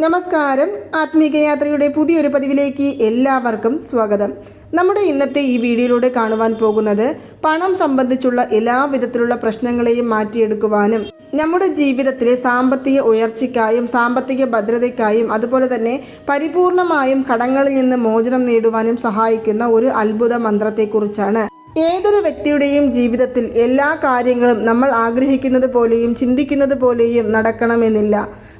നമസ്കാരം. ആത്മീകയാത്രയുടെ പുതിയൊരു പതിവിലേക്ക് എല്ലാവർക്കും സ്വാഗതം. നമ്മുടെ ഇന്നത്തെ ഈ വീഡിയോയിലൂടെ കാണുവാൻ പോകുന്നത് പണം സംബന്ധിച്ചുള്ള എല്ലാ വിധത്തിലുള്ള പ്രശ്നങ്ങളെയും മാറ്റിയെടുക്കുവാനും നമ്മുടെ ജീവിതത്തിലെ സാമ്പത്തിക ഉയർച്ചയ്ക്കായും സാമ്പത്തിക ഭദ്രതയ്ക്കായും അതുപോലെ തന്നെ പരിപൂർണമായും കടങ്ങളിൽ നിന്ന് മോചനം നേടുവാനും സഹായിക്കുന്ന ഒരു അത്ഭുത മന്ത്രത്തെക്കുറിച്ചാണ് ഏതൊരു വ്യക്തിയുടെയും ജീവിതത്തിൽ എല്ലാ കാര്യങ്ങളും നമ്മൾ ആഗ്രഹിക്കുന്നത് പോലെയും ചിന്തിക്കുന്നത് പോലെയും നടക്കണമെന്നില്ല.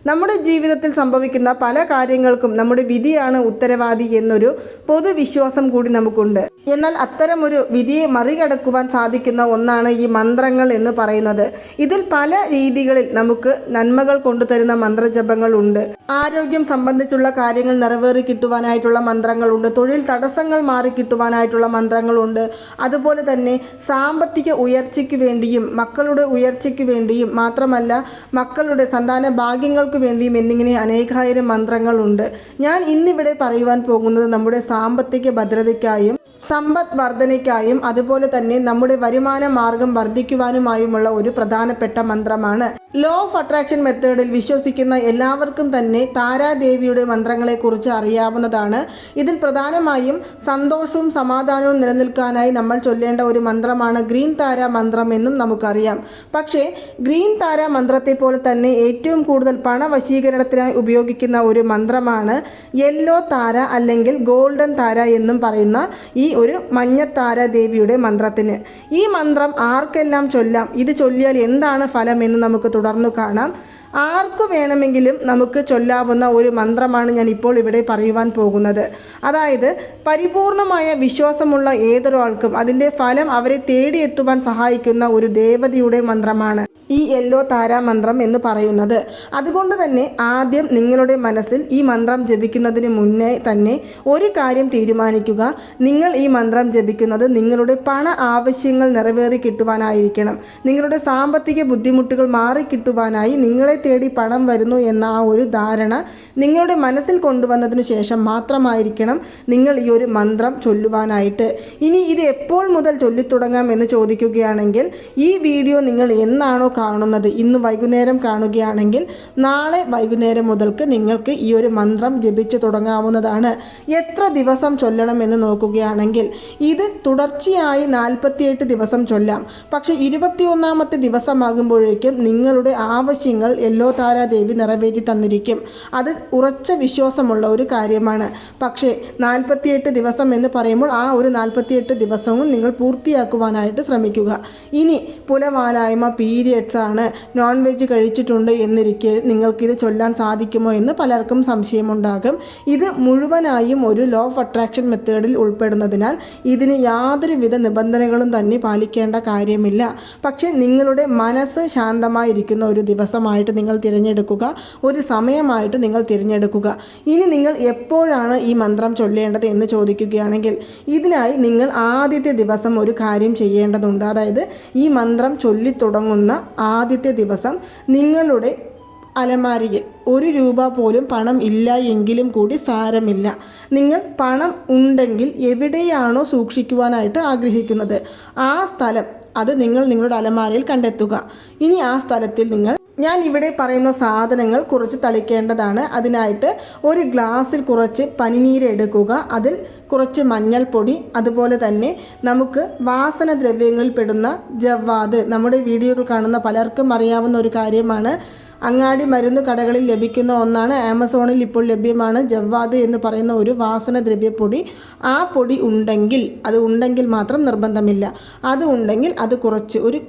നമ്മുടെ ജീവിതത്തിൽ സംഭവിക്കുന്ന പല കാര്യങ്ങൾക്കും നമ്മുടെ വിധിയാണ് ഉത്തരവാദി എന്നൊരു പൊതുവിശ്വാസം കൂടി നമുക്കുണ്ട്. എന്നാൽ അത്തരമൊരു വിധിയെ മറികടക്കുവാൻ സാധിക്കുന്ന ഒന്നാണ് ഈ മന്ത്രങ്ങൾ എന്ന് പറയുന്നത്. ഇതിൽ പല രീതികളിൽ നമുക്ക് നന്മകൾ കൊണ്ടുതരുന്ന മന്ത്രജപങ്ങൾ ഉണ്ട്. ആരോഗ്യം സംബന്ധിച്ചുള്ള കാര്യങ്ങൾ നിറവേറി കിട്ടുവാനായിട്ടുള്ള മന്ത്രങ്ങളുണ്ട് തൊഴിൽ തടസ്സങ്ങൾ മാറി കിട്ടുവാനായിട്ടുള്ള മന്ത്രങ്ങളുണ്ട് അതുപോലെ തന്നെ സാമ്പത്തിക ഉയർച്ചയ്ക്ക് വേണ്ടിയും മക്കളുടെ ഉയർച്ചയ്ക്ക് വേണ്ടിയും മാത്രമല്ല മക്കളുടെ സന്താന ഭാഗ്യങ്ങൾക്ക് വേണ്ടിയും എന്നിങ്ങനെ അനേകായിരം മന്ത്രങ്ങളുണ്ട്. ഞാൻ ഇന്നിവിടെ പറയുവാൻ പോകുന്നത് നമ്മുടെ സാമ്പത്തിക ഭദ്രതയ്ക്കായും സമ്പദ് വർധനയ്ക്കായും അതുപോലെ തന്നെ നമ്മുടെ വരുമാന മാർഗം വർദ്ധിക്കുവാനുമായുമുള്ള ഒരു പ്രധാനപ്പെട്ട മന്ത്രമാണ്. ലോ ഓഫ് അട്രാക്ഷൻ മെത്തേഡിൽ വിശ്വസിക്കുന്ന എല്ലാവർക്കും തന്നെ താരാദേവിയുടെ മന്ത്രങ്ങളെക്കുറിച്ച് അറിയാവുന്നതാണ്. ഇതിൽ പ്രധാനമായും സന്തോഷവും സമാധാനവും നിലനിൽക്കാനായി നമ്മൾ ചൊല്ലേണ്ട ഒരു മന്ത്രമാണ് ഗ്രീൻ താര മന്ത്രം എന്നും നമുക്കറിയാം. പക്ഷേ ഗ്രീൻ താര മന്ത്രത്തെ പോലെ തന്നെ ഏറ്റവും കൂടുതൽ പണവശീകരണത്തിനായി ഉപയോഗിക്കുന്ന ഒരു മന്ത്രമാണ് യെല്ലോ താര അല്ലെങ്കിൽ ഗോൾഡൻ താര എന്നും പറയുന്ന ഈ ഒരു മഞ്ഞത്താര ദേവിയുടെ മന്ത്രത്തിന്. ഈ മന്ത്രം ആർക്കെല്ലാം ചൊല്ലാം? ഇത് ചൊല്ലിയാൽ എന്താണ് ഫലം എന്ന് നമുക്ക് തുടർന്നു കാണാം. ആർക്കു വേണമെങ്കിലും നമുക്ക് ചൊല്ലാവുന്ന ഒരു മന്ത്രമാണ് ഞാൻ ഇപ്പോൾ ഇവിടെ പറയുവാൻ പോകുന്നത്. അതായത് പരിപൂർണമായ വിശ്വാസമുള്ള ഏതൊരാൾക്കും അതിന്റെ ഫലം അവരെ തേടിയെത്തുവാൻ സഹായിക്കുന്ന ഒരു ദേവതയുടെ മന്ത്രമാണ്. ഈ യെല്ലോ താരാമന്ത്രം എന്ന് പറയുന്നത്. അതുകൊണ്ട് തന്നെ ആദ്യം നിങ്ങളുടെ മനസ്സിൽ ഈ മന്ത്രം ജപിക്കുന്നതിന് മുന്നേ തന്നെ ഒരു കാര്യം തീരുമാനിക്കുക. നിങ്ങൾ ഈ മന്ത്രം ജപിക്കുന്നത് നിങ്ങളുടെ പണ ആവശ്യങ്ങൾ നിറവേറി കിട്ടുവാനായിരിക്കണം. നിങ്ങളുടെ സാമ്പത്തിക ബുദ്ധിമുട്ടുകൾ മാറി കിട്ടുവാനായി നിങ്ങളെ തേടി പണം വരുന്നു എന്ന ആ ഒരു ധാരണ നിങ്ങളുടെ മനസ്സിൽ കൊണ്ടുവന്നതിന് ശേഷം മാത്രമായിരിക്കണം നിങ്ങൾ ഈ ഒരു മന്ത്രം ചൊല്ലുവാനായിട്ട്. ഇനി ഇത് എപ്പോൾ മുതൽ ചൊല്ലിത്തുടങ്ങാം എന്ന് ചോദിക്കുകയാണെങ്കിൽ ഈ വീഡിയോ നിങ്ങൾ എന്നാണോ കാണുന്നത്. ഇന്ന് വൈകുന്നേരം കാണുകയാണെങ്കിൽ നാളെ വൈകുന്നേരം മുതൽക്ക് നിങ്ങൾക്ക് ഈ ഒരു മന്ത്രം ജപിച്ച് തുടങ്ങാവുന്നതാണ്. എത്ര ദിവസം ചൊല്ലണം എന്ന് നോക്കുകയാണെങ്കിൽ ഇത് തുടർച്ചയായി നാൽപ്പത്തിയെട്ട് ദിവസം ചൊല്ലാം. പക്ഷേ ഇരുപത്തിയൊന്നാമത്തെ ദിവസമാകുമ്പോഴേക്കും നിങ്ങളുടെ ആവശ്യങ്ങൾ യെല്ലോ താരാദേവി നിറവേറ്റി തന്നിരിക്കും. അത് ഉറച്ച വിശ്വാസമുള്ള ഒരു കാര്യമാണ്. പക്ഷേ നാൽപ്പത്തിയെട്ട് ദിവസം എന്ന് പറയുമ്പോൾ ആ ഒരു നാൽപ്പത്തിയെട്ട് ദിവസവും നിങ്ങൾ പൂർത്തിയാക്കുവാനായിട്ട് ശ്രമിക്കുക. ഇനി പുലവാലായ്മ പീരിയഡ്സ് ആണ് നോൺ വെജ് കഴിച്ചിട്ടുണ്ട് എന്നിരിക്കെ നിങ്ങൾക്കിത് ചൊല്ലാൻ സാധിക്കുമോ എന്ന് പലർക്കും സംശയമുണ്ടാകും. ഇത് മുഴുവനായും ഒരു ലോ ഓഫ് അട്രാക്ഷൻ മെത്തേഡിൽ ഉൾപ്പെടുന്നതിനാൽ ഇതിന് യാതൊരുവിധ നിബന്ധനകളും തന്നെ പാലിക്കേണ്ട കാര്യമില്ല. പക്ഷേ നിങ്ങളുടെ മനസ്സ് ശാന്തമായിരിക്കുന്ന ഒരു ദിവസമായിട്ട് നിങ്ങൾ തിരഞ്ഞെടുക്കുക. ഒരു സമയമായിട്ട് നിങ്ങൾ തിരഞ്ഞെടുക്കുക. ഇനി നിങ്ങൾ എപ്പോഴാണ് ഈ മന്ത്രം ചൊല്ലേണ്ടത് എന്ന് ചോദിക്കുകയാണെങ്കിൽ ഇതിനായി നിങ്ങൾ ആദ്യത്തെ ദിവസം ഒരു കാര്യം ചെയ്യേണ്ടതുണ്ട്. അതായത് ഈ മന്ത്രം ചൊല്ലി തുടങ്ങുന്ന ആദ്യത്തെ ദിവസം നിങ്ങളുടെ അലമാരിയിൽ ഒരു രൂപ പോലും പണം ഇല്ല എങ്കിലും കൂടി സാരമില്ല. നിങ്ങൾ പണം ഉണ്ടെങ്കിൽ എവിടെയാണോ സൂക്ഷിക്കുവാനായിട്ട് ആഗ്രഹിക്കുന്നത്. ആ സ്ഥലം അത് നിങ്ങൾ നിങ്ങളുടെ അലമാരയിൽ കണ്ടെത്തുക. ഇനി ആ സ്ഥലത്തിൽ നിങ്ങൾ ഞാൻ ഇവിടെ പറയുന്ന സാധനങ്ങൾ കുറച്ച് തളിക്കേണ്ടതാണ്. അതിനായിട്ട് ഒരു ഗ്ലാസ്സിൽ കുറച്ച് പനിനീര് എടുക്കുക. അതിൽ കുറച്ച് മഞ്ഞൾപ്പൊടി. അതുപോലെ തന്നെ നമുക്ക് വാസന ദ്രവ്യങ്ങളിൽ പെടുന്ന ജവ്വാദ്. നമ്മുടെ വീഡിയോകൾ കാണുന്ന പലർക്കും അറിയാവുന്ന ഒരു കാര്യമാണ്. അങ്ങാടി മരുന്ന് കടകളിൽ ലഭിക്കുന്ന ഒന്നാണ്. ആമസോണിൽ ഇപ്പോൾ ലഭ്യമാണ് ജവ്വാദ് എന്ന് പറയുന്ന ഒരു വാസന ദ്രവ്യപ്പൊടി. ആ പൊടി ഉണ്ടെങ്കിൽ അത് ഉണ്ടെങ്കിൽ മാത്രം നിർബന്ധമില്ല. അത് ഉണ്ടെങ്കിൽ അത് കുറച്ച് ഒരു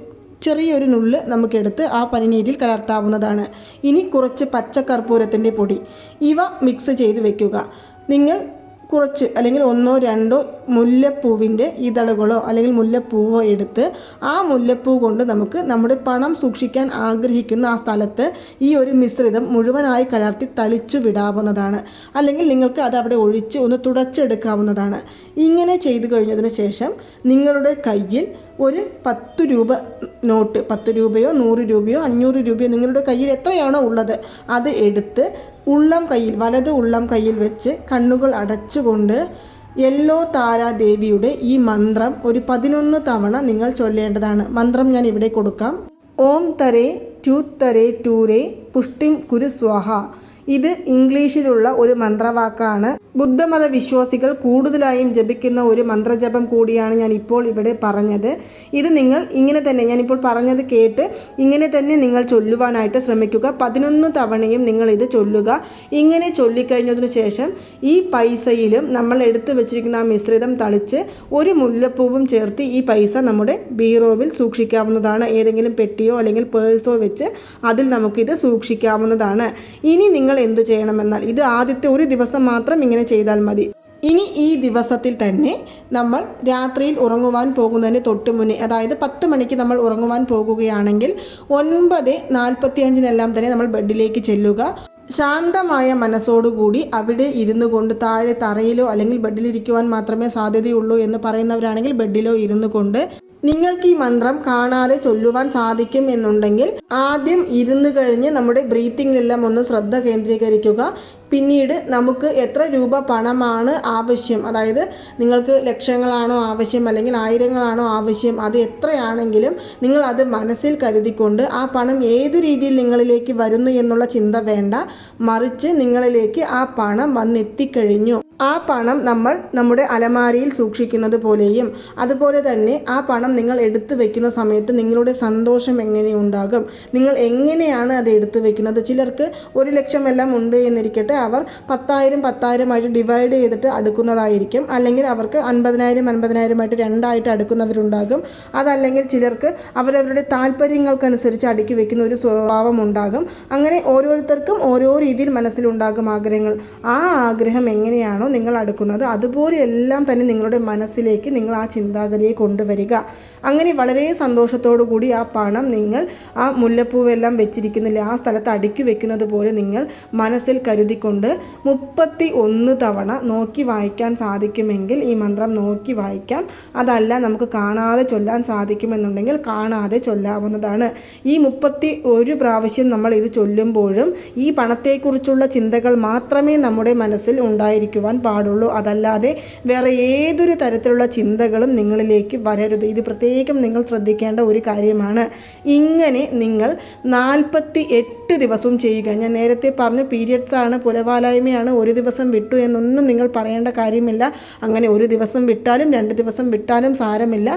ചെറിയൊരു നുള്ള് നമുക്കെടുത്ത് ആ പനിനീരിൽ കലർത്താവുന്നതാണ്. ഇനി കുറച്ച് പച്ചക്കർപ്പൂരത്തിന്റെ പൊടി. ഇവ മിക്സ് ചെയ്ത് വെക്കുക. നിങ്ങൾ കുറച്ച് അല്ലെങ്കിൽ ഒന്നോ രണ്ടോ മുല്ലപ്പൂവിന്റെ ഇതളുകളോ അല്ലെങ്കിൽ മുല്ലപ്പൂവോ എടുത്ത് ആ മുല്ലപ്പൂ കൊണ്ട് നമുക്ക് നമ്മുടെ പണം സൂക്ഷിക്കാൻ ആഗ്രഹിക്കുന്ന ആ സ്ഥലത്ത് ഈ ഒരു മിശ്രിതം മുഴുവനായി കലർത്തി തളിച്ചു വിടാവുന്നതാണ്. അല്ലെങ്കിൽ നിങ്ങൾക്ക് അത് അവിടെ ഒഴിച്ച് ഒന്ന് തുടച്ചെടുക്കാവുന്നതാണ്. ഇങ്ങനെ ചെയ്തു കഴിഞ്ഞതിന് ശേഷം നിങ്ങളുടെ കയ്യിൽ ഒരു പത്ത് രൂപ നോട്ട് പത്ത് രൂപയോ നൂറ് രൂപയോ അഞ്ഞൂറ് രൂപയോ നിങ്ങളുടെ കയ്യിൽ എത്രയാണോ ഉള്ളത് അത് എടുത്ത് ഉള്ളം കയ്യിൽ വലത് ഉള്ളം കയ്യിൽ വെച്ച് കണ്ണുകൾ അടച്ചുകൊണ്ട് യെല്ലോ താരാദേവിയുടെ ഈ മന്ത്രം ഒരു പതിനൊന്ന് തവണ നിങ്ങൾ ചൊല്ലേണ്ടതാണ്. മന്ത്രം ഞാൻ ഇവിടെ കൊടുക്കാം. ഓം തരേ ട്യൂത്തരേ ടൂരേ പുഷ്ടിം കുരു സ്വാഹ. ഇത് ഇംഗ്ലീഷിലുള്ള ഒരു മന്ത്രവാക്കാണ്. ബുദ്ധമത വിശ്വാസികൾ കൂടുതലായും ജപിക്കുന്ന ഒരു മന്ത്രജപം കൂടിയാണ് ഞാൻ ഇപ്പോൾ ഇവിടെ പറഞ്ഞത്. ഇത് നിങ്ങൾ ഇങ്ങനെ തന്നെ ഞാനിപ്പോൾ പറഞ്ഞത് കേട്ട് ഇങ്ങനെ തന്നെ നിങ്ങൾ ചൊല്ലുവാനായിട്ട് ശ്രമിക്കുക. പതിനൊന്ന് തവണയും നിങ്ങൾ ഇത് ചൊല്ലുക. ഇങ്ങനെ ചൊല്ലിക്കഴിഞ്ഞതിന് ശേഷം ഈ പൈസയിലും നമ്മൾ എടുത്തു വെച്ചിരിക്കുന്ന ആ മിശ്രിതം തളിച്ച് ഒരു മുല്ലപ്പൂവും ചേർത്ത് ഈ പൈസ നമ്മുടെ ബീറോവിൽ സൂക്ഷിക്കാവുന്നതാണ്. ഏതെങ്കിലും പെട്ടിയോ അല്ലെങ്കിൽ പേഴ്സോ വെച്ച് അതിൽ നമുക്കിത് സൂക്ഷിക്കാവുന്നതാണ്. ഇനി നിങ്ങൾ എന്തു ചെയ്യണമെന്നാൽ ഇത് ആദ്യത്തെ ഒരു ദിവസം മാത്രം ഇങ്ങനെ ചെയ്താൽ മതി. ഇനി ഈ ദിവസത്തിൽ തന്നെ നമ്മൾ രാത്രിയിൽ ഉറങ്ങുവാൻ പോകുന്നതിന് തൊട്ട് മുന്നേ അതായത് പത്ത് മണിക്ക് നമ്മൾ ഉറങ്ങുവാൻ പോകുകയാണെങ്കിൽ ഒൻപത് നാൽപ്പത്തിയഞ്ചിനെല്ലാം തന്നെ നമ്മൾ ബെഡിലേക്ക് ചെല്ലുക. ശാന്തമായ മനസ്സോടുകൂടി അവിടെ ഇരുന്നു കൊണ്ട് താഴെ തറയിലോ അല്ലെങ്കിൽ ബെഡിലിരിക്കുവാൻ മാത്രമേ സാധ്യതയുള്ളൂ എന്ന് പറയുന്നവരാണെങ്കിൽ ബെഡിലോ ഇരുന്നു കൊണ്ട് നിങ്ങൾക്ക് ഈ മന്ത്രം കാണാതെ ചൊല്ലുവാൻ സാധിക്കും എന്നുണ്ടെങ്കിൽ ആദ്യം ഇരുന്ന് കഴിഞ്ഞ് നമ്മുടെ ബ്രീത്തിങ്ങിലെല്ലാം ഒന്ന് ശ്രദ്ധ കേന്ദ്രീകരിക്കുക. പിന്നീട് നമുക്ക് എത്ര രൂപ പണമാണ് ആവശ്യം അതായത് നിങ്ങൾക്ക് ലക്ഷങ്ങളാണോ ആവശ്യം അല്ലെങ്കിൽ ആയിരങ്ങളാണോ ആവശ്യം അത് എത്രയാണെങ്കിലും നിങ്ങൾ അത് മനസ്സിൽ കരുതിക്കൊണ്ട് ആ പണം ഏതു രീതിയിൽ നിങ്ങളിലേക്ക് വരുന്നു എന്നുള്ള ചിന്ത വേണ്ട. മറിച്ച് നിങ്ങളിലേക്ക് ആ പണം വന്നെത്തിക്കഴിഞ്ഞു. ആ പണം നമ്മൾ നമ്മുടെ അലമാരിയിൽ സൂക്ഷിക്കുന്നത് പോലെയും അതുപോലെ തന്നെ ആ പണം നിങ്ങൾ എടുത്തു വെക്കുന്ന സമയത്ത് നിങ്ങളുടെ സന്തോഷം എങ്ങനെ ഉണ്ടാകും നിങ്ങൾ എങ്ങനെയാണ് അത് എടുത്തു വെക്കുന്നത് ചിലർക്ക് ഒരു ലക്ഷം എല്ലാം ഉണ്ട് എന്നിരിക്കട്ടെ അവർ പത്തായിരം പത്തായിരമായിട്ട് ഡിവൈഡ് ചെയ്തിട്ട് അടുക്കുന്നതായിരിക്കും അല്ലെങ്കിൽ അവർക്ക് അൻപതിനായിരം അൻപതിനായിരമായിട്ട് രണ്ടായിട്ട് അടുക്കുന്നവരുണ്ടാകും അതല്ലെങ്കിൽ ചിലർക്ക് അവരവരുടെ താല്പര്യങ്ങൾക്കനുസരിച്ച് അടുക്കി വെക്കുന്ന ഒരു സ്വഭാവം ഉണ്ടാകും അങ്ങനെ ഓരോരുത്തർക്കും ഓരോ രീതിയിൽ മനസ്സിലുണ്ടാകും ആഗ്രഹങ്ങൾ. ആ ആഗ്രഹം എങ്ങനെയാണോ നിങ്ങൾ അടുക്കുന്നത്. അതുപോലെ എല്ലാം തന്നെ നിങ്ങളുടെ മനസ്സിലേക്ക് നിങ്ങൾ ആ ചിന്താഗതിയെ കൊണ്ടുവരിക. അങ്ങനെ വളരെ സന്തോഷത്തോടു കൂടി ആ പണം നിങ്ങൾ ആ മുല്ലപ്പൂവെല്ലാം വെച്ചിരിക്കുന്നില്ല ആ സ്ഥലത്ത് അടുക്കി വെക്കുന്നത് പോലെ നിങ്ങൾ മനസ്സിൽ കരുതിക്കൊണ്ട് മുപ്പത്തി ഒന്ന് തവണ നോക്കി വായിക്കാൻ സാധിക്കുമെങ്കിൽ ഈ മന്ത്രം നോക്കി വായിക്കാം. അതല്ല നമുക്ക് കാണാതെ ചൊല്ലാൻ സാധിക്കുമെന്നുണ്ടെങ്കിൽ കാണാതെ ചൊല്ലാവുന്നതാണ്. ഈ മുപ്പത്തി ഒരു പ്രാവശ്യം നമ്മൾ ഇത് ചൊല്ലുമ്പോഴും ഈ പണത്തെക്കുറിച്ചുള്ള ചിന്തകൾ മാത്രമേ നമ്മുടെ മനസ്സിൽ ഉണ്ടായിരിക്കുവാൻ പാടുള്ളൂ. അതല്ലാതെ വേറെ ഏതൊരു തരത്തിലുള്ള ചിന്തകളും നിങ്ങളിലേക്ക് വരരുത്. ഇത് പ്രത്യേകം നിങ്ങൾ ശ്രദ്ധിക്കേണ്ട ഒരു കാര്യമാണ്. ഇങ്ങനെ നിങ്ങൾ നാൽപ്പത്തി എട്ട് ദിവസവും ചെയ്യുക. ഞാൻ നേരത്തെ പറഞ്ഞു പീരിയഡ്സ് ആണ് പുലവാലായ്മയാണ്. ഒരു ദിവസം വിട്ടു എന്നൊന്നും നിങ്ങൾ പറയേണ്ട കാര്യമില്ല. അങ്ങനെ ഒരു ദിവസം വിട്ടാലും രണ്ട് ദിവസം വിട്ടാലും സാരമില്ല.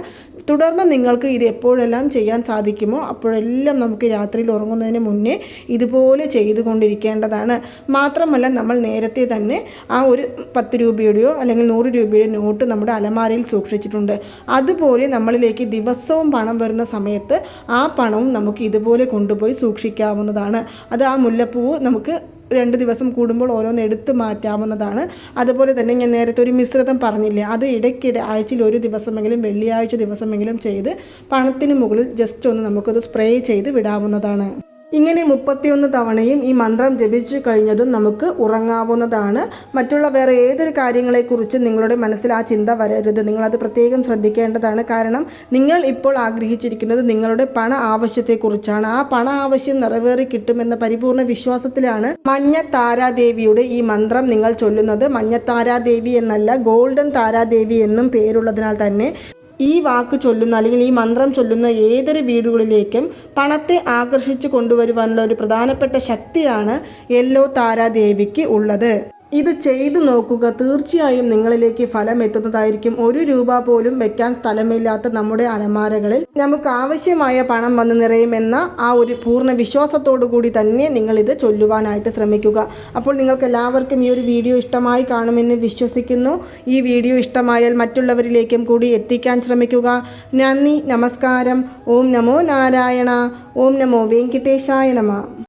തുടർന്ന് നിങ്ങൾക്ക് ഇത് എപ്പോഴെല്ലാം ചെയ്യാൻ സാധിക്കുമോ അപ്പോഴെല്ലാം നമുക്ക് രാത്രിയിൽ ഉറങ്ങുന്നതിന് മുന്നേ ഇതുപോലെ ചെയ്തുകൊണ്ടിരിക്കേണ്ടതാണ്. മാത്രമല്ല നമ്മൾ നേരത്തെ തന്നെ ആ ഒരു പത്ത് രൂപയുടെയോ അല്ലെങ്കിൽ നൂറ് രൂപയുടെ നോട്ട് നമ്മുടെ അലമാരയിൽ സൂക്ഷിച്ചിട്ടുണ്ട്. അതുപോലെ നമ്മളിലേക്ക് ദിവസവും പണം വരുന്ന സമയത്ത് ആ പണവും നമുക്ക് ഇതുപോലെ കൊണ്ടുപോയി സൂക്ഷിക്കാവുന്നതാണ്. അത് ആ മുല്ലപ്പൂവ് നമുക്ക് രണ്ട് ദിവസം കൂടുമ്പോൾ ഓരോന്ന് എടുത്ത് മാറ്റാവുന്നതാണ്. അതുപോലെ തന്നെ ഞാൻ നേരത്തെ ഒരു മിശ്രിതം പറഞ്ഞില്ലേ അത് ഇടയ്ക്കിടെ ആഴ്ചയിൽ ഒരു ദിവസമെങ്കിലും വെള്ളിയാഴ്ച ദിവസമെങ്കിലും ചെയ്ത് പണത്തിന് മുകളിൽ ജസ്റ്റ് ഒന്ന് നമുക്കത് സ്പ്രേ ചെയ്ത് വിടാവുന്നതാണ്. ഇങ്ങനെ മുപ്പത്തിയൊന്ന് തവണയും ഈ മന്ത്രം ജപിച്ചു കഴിഞ്ഞതും നമുക്ക് ഉറങ്ങാവുന്നതാണ്. മറ്റുള്ള വേറെ ഏതൊരു കാര്യങ്ങളെക്കുറിച്ച് നിങ്ങളുടെ മനസ്സിൽ ആ ചിന്ത വരരുത്. നിങ്ങളത് പ്രത്യേകം ശ്രദ്ധിക്കേണ്ടതാണ്. കാരണം നിങ്ങൾ ഇപ്പോൾ ആഗ്രഹിച്ചിരിക്കുന്നത് നിങ്ങളുടെ പണ ആവശ്യത്തെക്കുറിച്ചാണ്. ആ പണ ആവശ്യം നിറവേറി കിട്ടുമെന്ന പരിപൂർണ വിശ്വാസത്തിലാണ് മഞ്ഞ താരാദേവിയുടെ ഈ മന്ത്രം നിങ്ങൾ ചൊല്ലുന്നത്. മഞ്ഞ താരാദേവി എന്നല്ല ഗോൾഡൻ താരാദേവി എന്നും പേരുള്ളതിനാൽ തന്നെ ഈ വാക്ക് ചൊല്ലുന്ന അല്ലെങ്കിൽ ഈ മന്ത്രം ചൊല്ലുന്ന ഏതൊരു വീടുകളിലേക്കും പണത്തെ ആകർഷിച്ചു കൊണ്ടുവരുവാനുള്ള ഒരു പ്രധാനപ്പെട്ട ശക്തിയാണ് യെല്ലോ താരാദേവിക്ക് ഉള്ളത്. ഇത് ചെയ്തു നോക്കുക. തീർച്ചയായും നിങ്ങളിലേക്ക് ഫലം എത്തുന്നതായിരിക്കും. ഒരു രൂപ പോലും വെക്കാൻ സ്ഥലമില്ലാത്ത നമ്മുടെ അലമാരകളിൽ നമുക്ക് ആവശ്യമായ പണം വന്ന് നിറയുമെന്ന ആ ഒരു പൂർണ വിശ്വാസത്തോടു കൂടി തന്നെ നിങ്ങൾ ഇത് ചൊല്ലുവാനായിട്ട് ശ്രമിക്കുക. അപ്പോൾ നിങ്ങൾക്ക് എല്ലാവർക്കും ഈ ഒരു വീഡിയോ ഇഷ്ടമായി കാണുമെന്ന് വിശ്വസിക്കുന്നു. ഈ വീഡിയോ ഇഷ്ടമായാൽ മറ്റുള്ളവരിലേക്കും കൂടി എത്തിക്കാൻ ശ്രമിക്കുക. നന്ദി നമസ്കാരം. ഓം നമോ നാരായണ. ഓം നമോ വെങ്കിട്ടേശായ നമ.